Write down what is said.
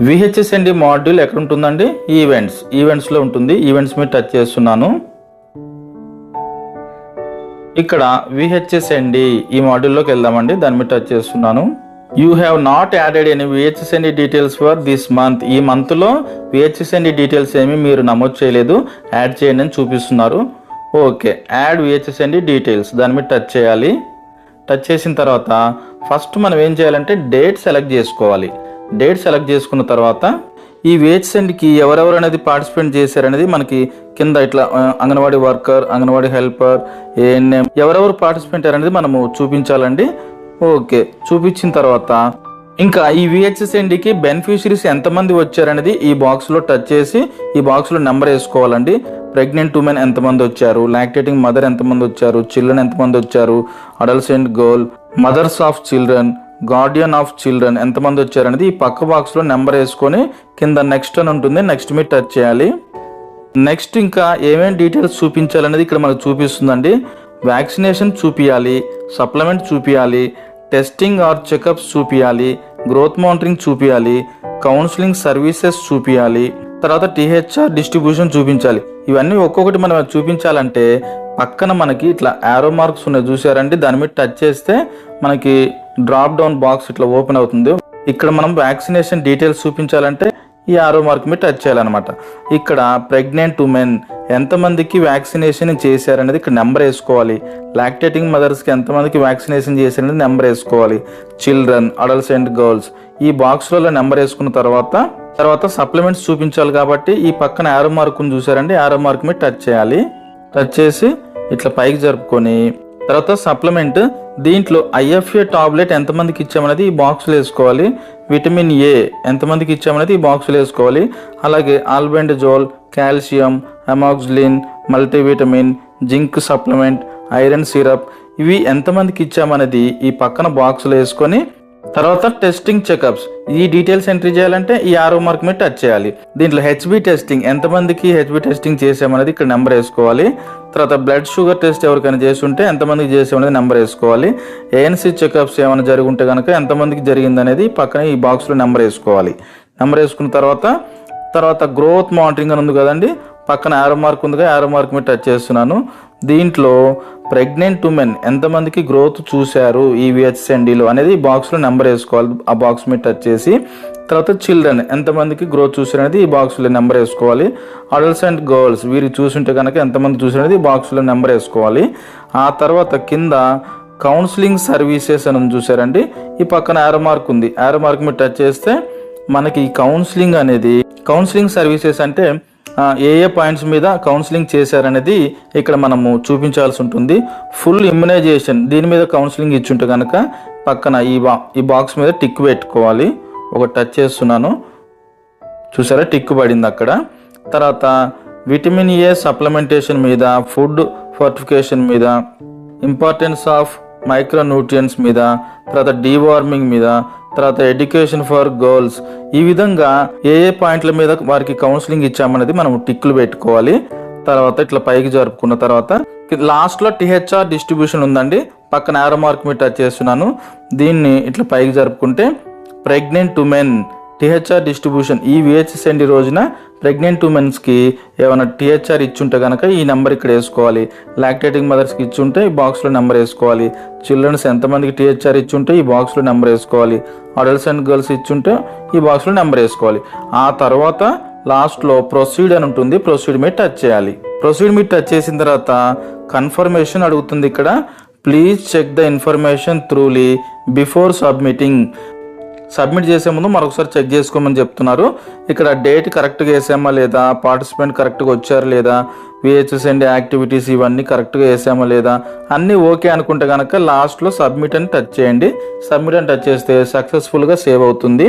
విహెచ్ఎస్ఎండి module ఎక్కడ ఉంటుందండి events ఈవెంట్స్లో ఉంటుంది. ఈవెంట్స్ మీద టచ్ చేస్తున్నాను. ఇక్కడ విహెచ్ఎస్ఎండి ఈ మాడ్యూల్లోకి వెళ్దామండి. దాని మీద టచ్ చేస్తున్నాను. You have not added any VHSND details for this month ఈ మంత్లో విహెచ్ఎస్ఎండి డీటెయిల్స్ ఏమి మీరు నమోదు చేయలేదు. యాడ్ చేయండి అని చూపిస్తున్నారు. ఓకే యాడ్ విహెచ్ఎస్ఎండి డీటెయిల్స్ దాని మీద టచ్ చేయాలి. టచ్ చేసిన తర్వాత ఫస్ట్ మనం ఏం చేయాలంటే డేట్ సెలెక్ట్ చేసుకోవాలి. డేట్ సెలెక్ట్ చేసుకున్న తర్వాత ఈ వేచ్సెండ్కి ఎవరెవరు అనేది పార్టిసిపేట్ చేశారనేది మనకి కింద ఇట్లా anganwadi worker anganwadi helper ANM ఎవరెవరు పార్టిసిపేట్ అనేది మనము చూపించాలండి. ఓకే చూపించిన తర్వాత ఇంకా ఈ విహెచ్ఎస్ఎండికి బెనిఫిషరీస్ ఎంతమంది వచ్చారనేది ఈ బాక్స్లో టచ్ చేసి ఈ బాక్స్లో నెంబర్ వేసుకోవాలండి. ప్రెగ్నెంట్ ఉమెన్ ఎంతమంది వచ్చారు? లాక్టేటింగ్ మదర్ ఎంతమంది వచ్చారు? చిల్డ్రన్ ఎంతమంది వచ్చారు? Adolescent girl mothers of children guardian of children ఎంతమంది వచ్చారనేది ఈ పక్క బాక్స్లో నెంబర్ వేసుకొని కింద నెక్స్ట్ అని ఉంటుంది. నెక్స్ట్ మీద టచ్ చేయాలి. నెక్స్ట్ ఇంకా ఏమేమి డీటెయిల్స్ చూపించాలనేది ఇక్కడ మనకు చూపిస్తుందండి. వ్యాక్సినేషన్ చూపించాలి సప్లిమెంట్ చూపించాలి టెస్టింగ్ ఆర్ చెకప్స్ చూపించాలి గ్రోత్ మానిటరింగ్ చూపించాలి కౌన్సిలింగ్ సర్వీసెస్ చూపించాలి తర్వాత టీహెచ్ఆర్ డిస్ట్రిబ్యూషన్ చూపించాలి. ఇవన్నీ ఒక్కొక్కటి మనం చూపించాలంటే పక్కన మనకి ఇట్లా యారో మార్క్స్ ఉన్నాయి చూసారండి. దాని మీద టచ్ చేస్తే మనకి డ్రాప్ డౌన్ బాక్స్ ఇట్లా ఓపెన్ అవుతుంది. ఇక్కడ మనం వ్యాక్సినేషన్ డీటెయిల్స్ చూపించాలంటే ఈ ఆరో మార్క్ మీద టచ్ చేయాలన్నమాట. ఇక్కడ ప్రెగ్నెంట్ ఉమెన్ ఎంతమందికి వ్యాక్సినేషన్ చేశారనేది ఇక్కడ నెంబర్ వేసుకోవాలి. లాక్టేటింగ్ మదర్స్కి ఎంతమందికి వ్యాక్సినేషన్ చేశారనేది నెంబర్ వేసుకోవాలి. చిల్డ్రన్ అడల్ట్స్ అండ్ గర్ల్స్ ఈ బాక్స్లలో నెంబర్ వేసుకున్న తర్వాత తర్వాత సప్లిమెంట్స్ చూపించాలి కాబట్టి ఈ పక్కన యారో మార్కుని చూసారండి యారో మార్క్ మీద టచ్ చేయాలి. టచ్ చేసి ఇట్లా పైకి జరుపుకొని తర్వాత సప్లిమెంట్ దీంట్లో ఐఎఫ్ఏ టాబ్లెట్ ఎంతమందికి ఇచ్చామనేది ఈ బాక్స్లో వేసుకోవాలి. విటమిన్ ఏ ఎంతమందికి ఇచ్చామనేది ఈ బాక్స్లో వేసుకోవాలి. అలాగే albendazole calcium amoxicillin multivitamin zinc supplement iron syrup ఇవి ఎంతమందికి ఇచ్చామనేది ఈ పక్కన బాక్స్లో వేసుకొని తర్వాత టెస్టింగ్ చెకప్స్ ఈ డీటెయిల్స్ ఎంట్రీ చేయాలంటే ఈ ఆరో మార్క్ మీద టచ్ చేయాలి. దీంట్లో హెచ్బి టెస్టింగ్ ఎంతమందికి హెచ్బి టెస్టింగ్ చేసామనేది ఇక్కడ నెంబర్ వేసుకోవాలి. తర్వాత బ్లడ్ షుగర్ టెస్ట్ ఎవరికైనా చేస్తుంటే ఎంతమందికి చేసామనేది నెంబర్ వేసుకోవాలి. ఏఎన్సీ చెకప్స్ ఏమైనా జరుగుంటే ఉంటే కనుక ఎంతమందికి జరిగిందనేది పక్కన ఈ బాక్స్లో నెంబర్ వేసుకోవాలి. నెంబర్ వేసుకున్న తర్వాత తర్వాత గ్రోత్ మానిటరింగ్ అని ఉంది కదండి పక్కన ఆరో మార్క్ ఉందిగా యారో మార్క్ మీద టచ్ చేస్తున్నాను. దీంట్లో ప్రెగ్నెంట్ ఉమెన్ ఎంతమందికి గ్రోత్ చూశారు ఈ విహెచ్ఎన్డీలో అనేది ఈ బాక్స్లో నెంబర్ వేసుకోవాలి. ఆ బాక్స్ మీద టచ్ చేసి తర్వాత చిల్డ్రన్ ఎంతమందికి గ్రోత్ చూసారు అనేది ఈ బాక్స్లో నెంబర్ వేసుకోవాలి. అడల్ట్స్ అండ్ గర్ల్స్ వీరు చూసుంటే కనుక ఎంతమంది చూసారనేది ఈ బాక్స్లో నెంబర్ వేసుకోవాలి. ఆ తర్వాత కింద కౌన్సిలింగ్ సర్వీసెస్ అని చూసారండి ఈ పక్కన యారో మార్క్ ఉంది. ఆరో మార్క్ మీద టచ్ చేస్తే మనకి కౌన్సిలింగ్ అనేది కౌన్సిలింగ్ సర్వీసెస్ అంటే ఏ ఏ పాయింట్స్ మీద కౌన్సిలింగ్ చేశారనేది ఇక్కడ మనము చూపించాల్సి ఉంటుంది. ఫుల్ ఇమ్యునైజేషన్ దీని మీద కౌన్సిలింగ్ ఇచ్చుంటే కనుక పక్కన ఈ బా ఈ బాక్స్ మీద టిక్ పెట్టుకోవాలి. ఒక టచ్ చేస్తున్నాను. చూసారా? టిక్ పడింది అక్కడ. తర్వాత విటమిన్ ఏ సప్లిమెంటేషన్ మీద ఫుడ్ ఫర్టిఫికేషన్ మీద ఇంపార్టెన్స్ ఆఫ్ మైక్రో న్యూట్రియన్స్ మీద తర్వాత డీవార్మింగ్ మీద తర్వాత ఎడ్యుకేషన్ ఫర్ గర్ల్స్ ఈ విధంగా ఏ ఏ పాయింట్ల మీద వారికి కౌన్సిలింగ్ ఇచ్చామనేది మనం టిక్లు పెట్టుకోవాలి. తర్వాత ఇట్లా పైకి జరుపుకున్న తర్వాత లాస్ట్లో టిహెచ్ఆర్ డిస్ట్రిబ్యూషన్ ఉందండి. పక్కన ఆరో మార్క్ మీద టచ్ చేస్తున్నాను. దీన్ని ఇట్లా పైకి జరుపుకుంటే ప్రెగ్నెంట్ ఉమెన్ టిహెచ్ఆర్ డిస్ట్రిబ్యూషన్ ఈ విహెచ్ఎస్ఎండి రోజున ప్రెగ్నెంట్ ఉమెన్స్కి ఏమైనా టిహెచ్ఆర్ ఇచ్చుంటే కనుక ఈ నెంబర్ ఇక్కడ వేసుకోవాలి. లాక్టేటింగ్ మదర్స్కి ఇచ్చుంటే ఈ బాక్స్లో నెంబర్ వేసుకోవాలి. చిల్డ్రన్స్ ఎంతమందికి టిహెచ్ఆర్ ఇచ్చుంటే ఈ బాక్స్లో నెంబర్ వేసుకోవాలి. అడల్ట్స్ అండ్ గర్ల్స్ ఇచ్చుంటే ఈ బాక్స్లో నెంబర్ వేసుకోవాలి. ఆ తర్వాత లాస్ట్లో ప్రొసీడ్ అని ఉంటుంది. ప్రొసీడ్ మీద టచ్ చేయాలి. ప్రొసీడ్ మీద టచ్ చేసిన తర్వాత కన్ఫర్మేషన్ అడుగుతుంది ఇక్కడ. Please check the information truly before submitting. Submit చేసే ముందు మరొకసారి చెక్ చేసుకోమని చెప్తున్నారు. ఇక్కడ డేట్ కరెక్ట్గా వేసామా లేదా? పార్టిసిపెంట్ కరెక్ట్గా వచ్చారు లేదా? విహెచ్ఎస్ అండ్ యాక్టివిటీస్ ఇవన్నీ కరెక్ట్గా వేసామా లేదా? అన్నీ ఓకే అనుకుంటే కనుక లాస్ట్లో సబ్మిట్ అని టచ్ చేయండి. సబ్మిట్ అని టచ్ చేస్తే సక్సెస్ఫుల్గా సేవ్ అవుతుంది.